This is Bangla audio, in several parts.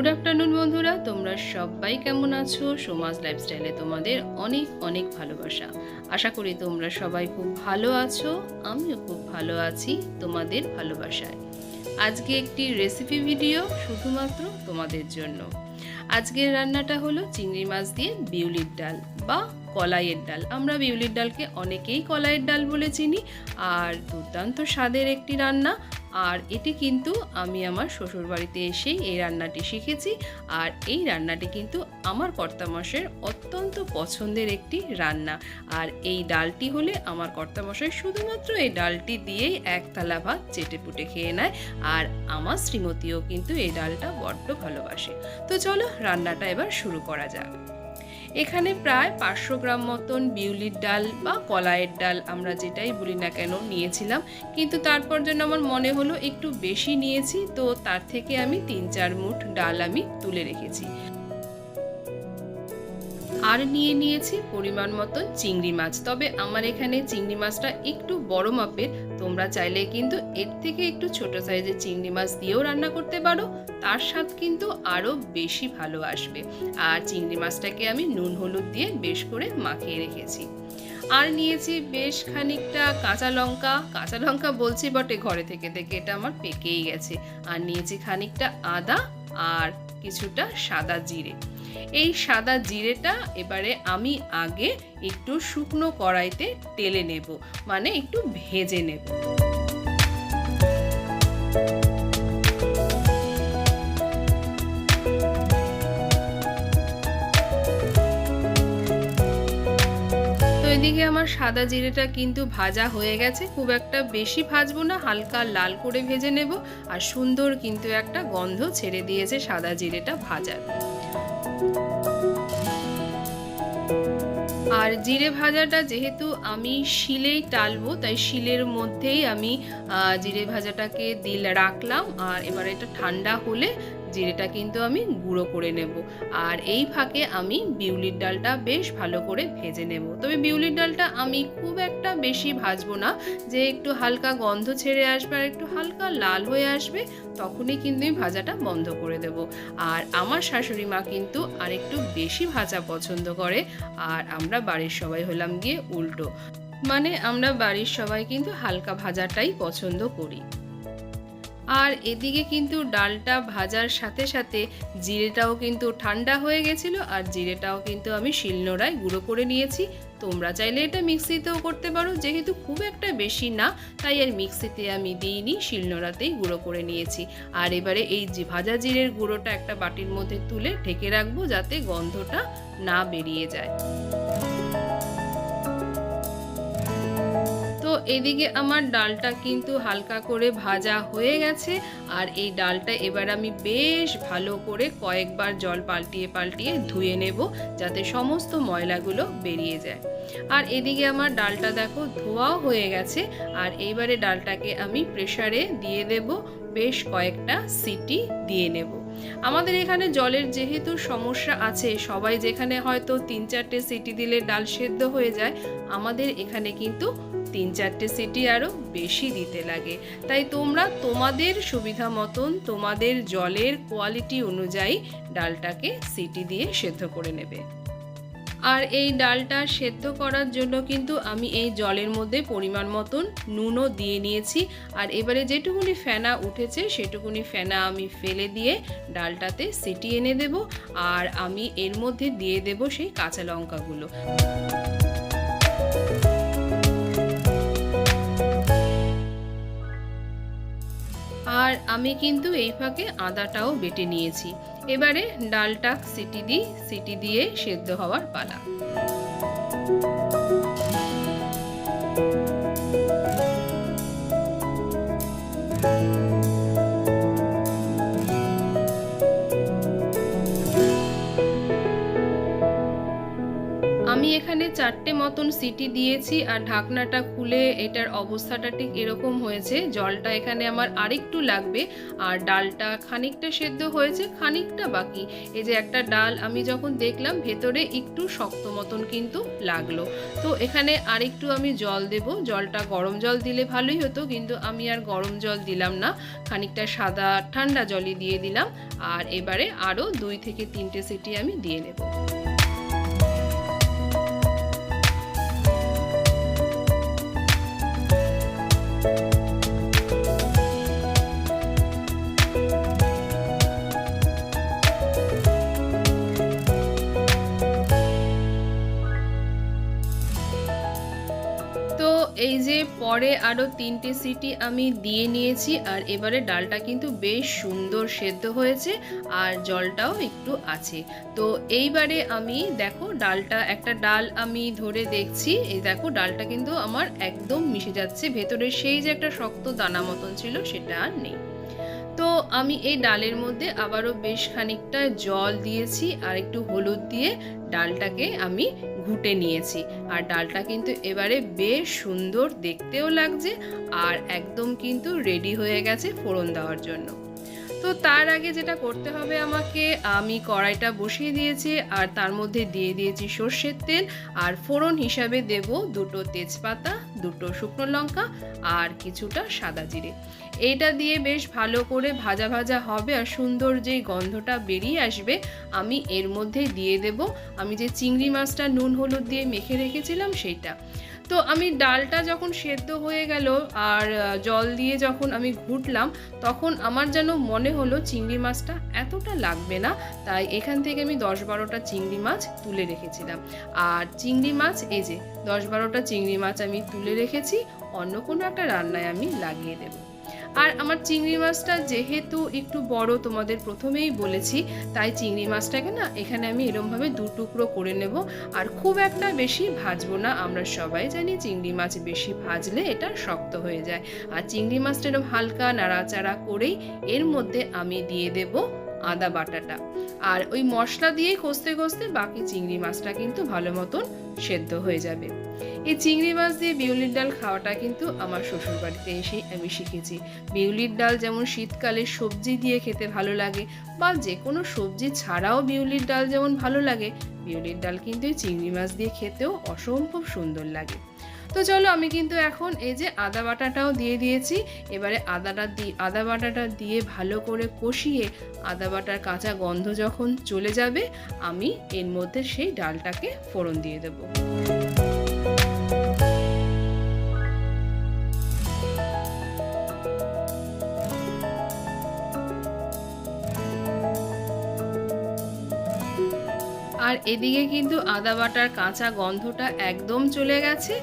গুড আফটারনুন বন্ধুরা। তোমরা সবাই কেমন আছো? সমাজ লাইফস্টাইলে তোমাদের অনেক অনেক ভালোবাসা। আশা করি তোমরা সবাই খুব ভালো আছো। আমিও খুব ভালো আছি তোমাদের ভালোবাসায়। আজকে একটি রেসিপি ভিডিও শুধুমাত্র তোমাদের জন্য। আজকের রান্নাটা হলো চিংড়ি মাছ দিয়ে বিউলির ডাল বা কলাইয়ের ডাল। আমরা বিউলির ডালকে অনেকেই কলাইয়ের ডাল বলে চিনি। আর দুর্দান্ত স্বাদের একটি রান্না। আর এটি কিন্তু আমি আমার শ্বশুরবাড়িতে এসেই এই রান্নাটি শিখেছি। আর এই রান্নাটি কিন্তু আমার কর্তামশের অত্যন্ত পছন্দের একটি রান্না। আর এই ডালটি হলে আমার কর্তামশাই শুধুমাত্র এই ডালটি দিয়েই এক থালা ভাত চেটে পুটে খেয়ে নেয়। আর আমার শ্রীমতীও কিন্তু এই ডালটা বড্ড ভালোবাসে। তো চলো রান্নাটা এবার শুরু করা যাক। এখানে প্রায় পাঁচশো গ্রাম মতন বিউলির ডাল বা কলাইয়ের ডাল আমরা যেটাই বলি না কেন নিয়েছিলাম। কিন্তু তারপর যেন আমার মনে হলো একটু বেশি নিয়েছি, তো তার থেকে আমি তিন চার মুঠ ডাল আমি তুলে রেখেছি। আর নিয়ে নিয়েছি পরিমাণ মতো চিংড়ি মাছ। তবে আমার এখানে চিংড়ি মাছটা একটু বড় মাপের তোমরা চাইলে কিন্তু এর থেকে একটু ছোট সাইজের চিংড়ি মাছ দিয়েও রান্না করতে পারো। তার স্বাদ কিন্তু আরও বেশি ভালো আসবে। আর চিংড়ি মাছটাকে আমি নুন হলুদ দিয়ে বেশ করে মাখিয়ে রেখেছি। আর নিয়েছি বেশ খানিকটা কাঁচা লঙ্কা। কাঁচা লঙ্কা বলছি বটে ঘরে থেকে থেকে এটা আমার পেকেই গেছে। আর নিয়েছি খানিকটা আদা আর কিছুটা সাদা জিরে। এই সাদা জিরেটা এবারে আমি আগে একটু শুকনো কড়াইতে তেলে নেব মানে একটু ভেজে নেব। এদিকে আমার সাদা জিরেটা কিন্তু ভাজা হয়ে গেছে, খুব একটা বেশি ভাজবো না, হালকা লাল করে ভেজে নেব, আর সুন্দর কিন্তু একটা গন্ধ ছেড়ে দিয়েছে সাদা জিরেটা ভাজার। আর জিরে ভাজাটা যেহেতু আমি শিলেই টালবো, তাই শিলের মধ্যেই আমি জিরে ভাজাটাকে দিল রাখলাম। আর এবার এটা ঠান্ডা হলে জিরেটা কিন্তু আমি গুঁড়ো করে নেব। আর এই ফাঁকে আমি বিউলির ডালটা বেশ ভালো করে ভেজে নেব। তবে বিউলির ডালটা আমি খুব একটা বেশি ভাজবো না, যে একটু হালকা গন্ধ ছেড়ে আসবে আর একটু হালকা লাল হয়ে আসবে, তখনই কিন্তু আমি ভাজাটা বন্ধ করে দেব। আর আমার শাশুড়ি মা কিন্তু আর একটু বেশি ভাজা পছন্দ করে, আর আমরা বাড়ির সবাই হলাম গিয়ে উল্টো। মানে আমরা বাড়ির সবাই কিন্তু হালকা ভাজাটাই পছন্দ করি। আর এদিকে কিন্তু ডালটা ভাজার সাথে সাথে জিরেটাও কিন্তু ঠান্ডা হয়ে গেছিল আর জিরেটাও কিন্তু আমি শিলনোড়ায় গুঁড়ো করে নিয়েছি। তোমরা চাইলে এটা মিক্সিতেও করতে পারো, যেহেতু খুব একটা বেশি না, তাই আর মিক্সিতে আমি দিইনি, শিলনোড়াতেই গুঁড়ো করে নিয়েছি। আর এবারে এই ভাজা জিরের গুঁড়োটা একটা বাটির মধ্যে তুলে ঢেকে রাখব যাতে গন্ধটা না বেরিয়ে যায়। এদিকে আমার ডালটা কিন্তু হালকা করে ভাজা হয়ে গেছে, আর এই ডালটা এবার আমি বেশ ভালো করে কয়েকবার জল পাল্টিয়ে পাল্টিয়ে ধুয়ে নেব যাতে সমস্ত ময়লাগুলো বেরিয়ে যায়। আর এদিকে আমার ডালটা দেখো ধোয়াও হয়ে গেছে, আর এইবারে ডালটাকে আমি প্রেসারে দিয়ে দেব, বেশ কয়েকটা সিটি দিয়ে নেব। আমাদের এখানে জলের যেহেতু সমস্যা আছে, সবাই যেখানে হয়তো তিন চারটে সিটি দিলে ডাল সেদ্ধ হয়ে যায়, আমাদের এখানে কিন্তু তিন চারটে সিটি আরও বেশি দিতে লাগে। তাই তোমরা তোমাদের সুবিধা মতন তোমাদের জলের কোয়ালিটি অনুযায়ী ডালটাকে সিটি দিয়ে সেদ্ধ করে নেবে। আর এই ডালটা সেদ্ধ করার জন্য কিন্তু আমি এই জলের মধ্যে পরিমাণ মতন নুনও দিয়ে নিয়েছি। আর এবারে যেটুকুনি ফেনা উঠেছে সেটুকুনি ফেনা আমি ফেলে দিয়ে ডালটাতে সিটি এনে দেব। আর আমি এর মধ্যে দিয়ে দেব সেই কাঁচা লঙ্কাগুলো। আর আমি কিন্তু এই ফাঁকে আদাটাও বেটে নিয়েছি। এবারে ডালটা সিটি দিই, সিটি দিয়ে সেদ্ধ হওয়ার পালা। এখানে চারটে মতন সিটি দিয়েছি আর ঢাকনাটা খুলে এটার অবস্থাটা ঠিক এরকম হয়েছে। জলটা এখানে আমার আরেকটু লাগবে আর ডালটা খানিকটা সেদ্ধ হয়েছে, খানিকটা বাকি। এই যে একটা ডাল আমি যখন দেখলাম ভেতরে একটু শক্ত মতন কিন্তু লাগল। তো এখানে আরেকটু আমি জল দেব। জলটা গরম জল দিলে ভালোই হতো, কিন্তু আমি আর গরম জল দিলাম না। খানিকটা সাদা ঠান্ডা জলই দিয়ে দিলাম আর এবারে আরও দুই থেকে তিনটে সিটি আমি দিয়ে নেব। পরে আরও তিনটে সিটি আমি দিয়ে নিয়েছি, আর এবারে ডালটা কিন্তু বেশ সুন্দর সেদ্ধ হয়েছে আর জলটাও একটু আছে। তো এইবারে আমি দেখো ডালটা, একটা ডাল আমি ধরে দেখছি, এই দেখো ডালটা কিন্তু আমার একদম মিশে যাচ্ছে, ভেতরে সেই যে একটা শক্ত দানা মতন ছিল সেটা আর নেই। তো আমি এই ডালের মধ্যে আবারও বেশ খানিকটা জল দিয়েছি আর একটু হলুদ দিয়ে ডালটাকে আমি ঘুটে নিয়েছি। আর ডালটা কিন্তু এবারে বেশ সুন্দর দেখতেও লাগছে আর একদম কিন্তু রেডি হয়ে গেছে ফোড়ন দেওয়ার জন্য। তো তার আগে যেটা করতে হবে আমাকে, আমি কড়াইটা বসিয়ে দিয়েছি আর তার মধ্যে দিয়ে দিয়েছি সর্ষের তেল। আর ফোড়ন হিসাবে দেব দুটো তেজপাতা দুটো শুকনো লঙ্কা আর কিছুটা সাদা জিরে। এটা দিয়ে বেশ ভালো করে ভাজা ভাজা হবে আর সুন্দর যেই গন্ধটা বেরিয়ে আসবে, আমি এর মধ্যে দিয়ে দেব। আমি যে চিংড়ি মাছটা নুন হলুদ দিয়ে মেখে রেখেছিলাম, সেইটা। তো আমি ডালটা যখন সেদ্ধ হয়ে গেল আর জল দিয়ে যখন আমি ঘুটলাম, তখন আমার যেন মনে হলো চিংড়ি মাছটা এতটা লাগবে না, তাই এখান থেকে আমি দশ বারোটা চিংড়ি মাছ তুলে রেখেছিলাম। আর চিংড়ি মাছ, এই যে দশ বারোটা চিংড়ি মাছ আমি তুলে রেখেছি, অন্য কোনো একটা রান্নায় আমি লাগিয়ে দেবো। আর আমার চিংড়ি মাছটা যেহেতু একটু বড় তোমাদের প্রথমেই বলেছি, তাই চিংড়ি মাছটাকে না এখানে আমি এরমভাবে দু টুকরো করে নেব। আর খুব একটা বেশি ভাজবো না, আমরা সবাই জানি চিংড়ি মাছ বেশি ভাজলে এটা শক্ত হয়ে যায়। আর চিংড়ি মাছটা এরকম হালকা নাড়াচাড়া করেই এর মধ্যে আমি দিয়ে দেব আদা বাটাটা। আর ওই মশলা দিয়েই কষতে কষতে বাকি চিংড়ি মাছটা কিন্তু ভালো মতন সেদ্ধ হয়ে যাবে। এই চিংড়ি মাছ দিয়ে বিউলির ডাল খাওয়াটা কিন্তু আমার শ্বশুর বাড়িতে এসেই আমি শিখেছি। বিউলির ডাল যেমন শীতকালে সবজি দিয়ে খেতে ভালো লাগে বা যে কোনো সবজি ছাড়াও বিউলির ডাল যেমন ভালো লাগে, বিউলির ডাল কিন্তু এই চিংড়ি মাছ দিয়ে খেতেও অসম্ভব সুন্দর লাগে। তো চলো আমি কিন্তু এখন এই যে আদা বাটাটাও দিয়ে দিয়েছি, এবারে আদাটা দিয়ে আদা বাটাটা দিয়ে ভালো করে কষিয়ে আদা বাটার কাঁচা গন্ধ যখন চলে যাবে, আমি এর মধ্যে সেই ডালটাকে ফোড়ন দিয়ে দেবো। আর এদিকে কিন্তু আদা বাটার কাঁচা গন্ধটা একদম চলে গেছে।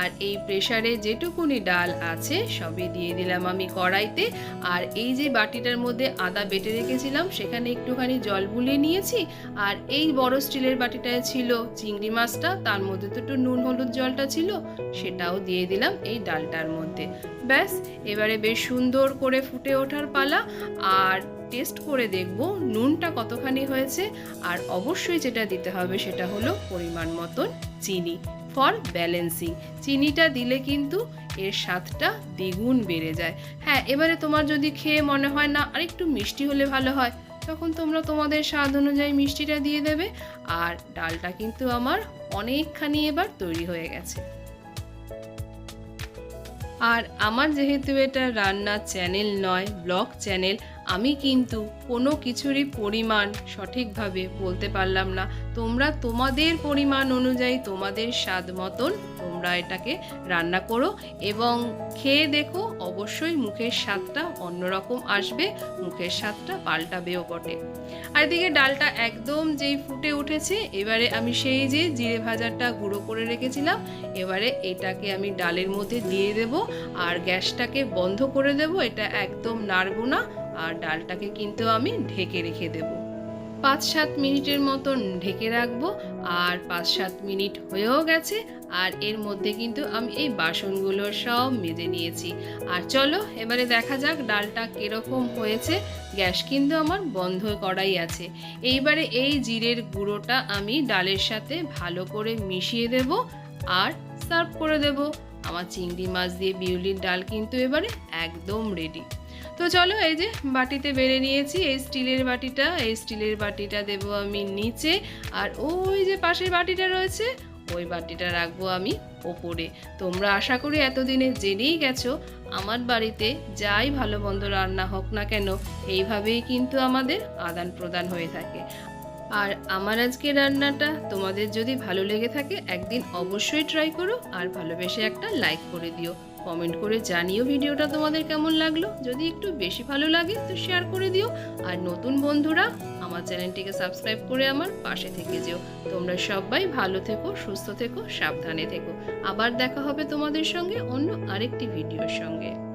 আর এই প্রেসারে যেটুকুনি ডাল আছে, সবই দিয়ে দিলাম আমি কড়াইতে। আর এই যে বাটিটার মধ্যে আদা বেটে রেখেছিলাম, সেখানে একটুখানি জল বুলিয়ে নিয়েছি। আর এই বড় স্টিলের বাটিটায় ছিল চিংড়ি মাছটা, তার মধ্যে তো একটু নুন হলুদ জলটা ছিল, সেটাও দিয়ে দিলাম এই ডালটার মধ্যে। ব্যাস, এবারে বেশ সুন্দর করে ফুটে ওঠার পালা। আর টেস্ট করে দেখব নুনটা কতখানি হয়েছে, আর অবশ্যই যেটা দিতে হবে সেটা হলো পরিমাণ মতন চিনি ফর ব্যালেন্সিং চিনিটা দিলে কিন্তু এর স্বাদটা দ্বিগুণ বেড়ে যায়। হ্যাঁ এবারে তোমার যদি খেয়ে মনে হয় না, আরেকটু মিষ্টি হলে ভালো হয়, তখন তোমরা তোমাদের স্বাদ অনুযায়ী মিষ্টিটা দিয়ে দেবে, আর ডালটা কিন্তু আমার অনেকখানি এবার তৈরি হয়ে গেছে। আর আমার যেহেতু এটা রান্নার চ্যানেল নয়, ব্লগ চ্যানেল আমি কিন্তু কোনো কিছুরই পরিমাণ সঠিকভাবে বলতে পারলাম না। তোমরা তোমাদের পরিমাণ অনুযায়ী তোমাদের স্বাদ মতন তোমরা এটাকে রান্না করো এবং খেয়ে দেখো, অবশ্যই মুখের স্বাদটা অন্যরকম আসবে, মুখের স্বাদটা পাল্টাবেও বটে। আর এদিকে ডালটা একদম যেই ফুটে উঠেছে, এবারে আমি সেই যে জিরে ভাজাটা গুঁড়ো করে রেখেছিলাম, এবারে এটাকে আমি ডালের মধ্যে দিয়ে দেব আর গ্যাসটাকে বন্ধ করে দেব, এটা একদম নাড়বো না। আর ডালটাকে কিন্তু আমি ঢেকে রেখে দেব। পাঁচ সাত মিনিটের মতন ঢেকে রাখব আর পাঁচ সাত মিনিট হয়েও গেছে আর এর মধ্যে কিন্তু আমি এই বাসনগুলো সব মেজে নিয়েছি। আর চলো, এবারে দেখা যাক ডালটা কীরকম হয়েছে। গ্যাস কিন্তু আমার বন্ধ করাই আছে। এইবারে এই জিরের গুঁড়োটা আমি ডালের সাথে ভালো করে মিশিয়ে দেব আর সার্ভ করে দেব। আমার চিংড়ি মাছ দিয়ে বিউলির ডাল কিন্তু এবারে একদম রেডি তো চলো এই যে বাটিতে বেড়ে নিয়েছি, এই স্টিলের বাটিটা, এই স্টিলের বাটিটা দেব আমি নিচে। আর ওই যে পাশের বাটিটা রয়েছে, ওই বাটিটা রাখব আমি ওপরে। তোমরা আশা করি এতদিনে জেনেই গেছো, আমার বাড়িতে যাই ভালো মন্দ রান্না হোক না কেন, এইভাবেই কিন্তু আমাদের আদান প্রদান হয়ে থাকে। আর আমার আজকে রান্নাটা তোমাদের যদি ভালো লেগে থাকে, একদিন অবশ্যই ট্রাই করো, আর ভালোবেসে একটা লাইক করে দিও। কমেন্ট করে জানিও ভিডিওটা তোমাদের কেমন লাগল। যদি একটু বেশি ভালো লাগে তো শেয়ার করে দিও। আর নতুন বন্ধুরা, আমার চ্যানেলটিকে সাবস্ক্রাইব করে আমার পাশে থেকে যেও। তোমরা সবাই ভালো থেকো, সুস্থ থেকো, সাবধানে থেকো। আবার দেখা হবে তোমাদের সঙ্গে অন্য আরেকটি ভিডিওর সঙ্গে।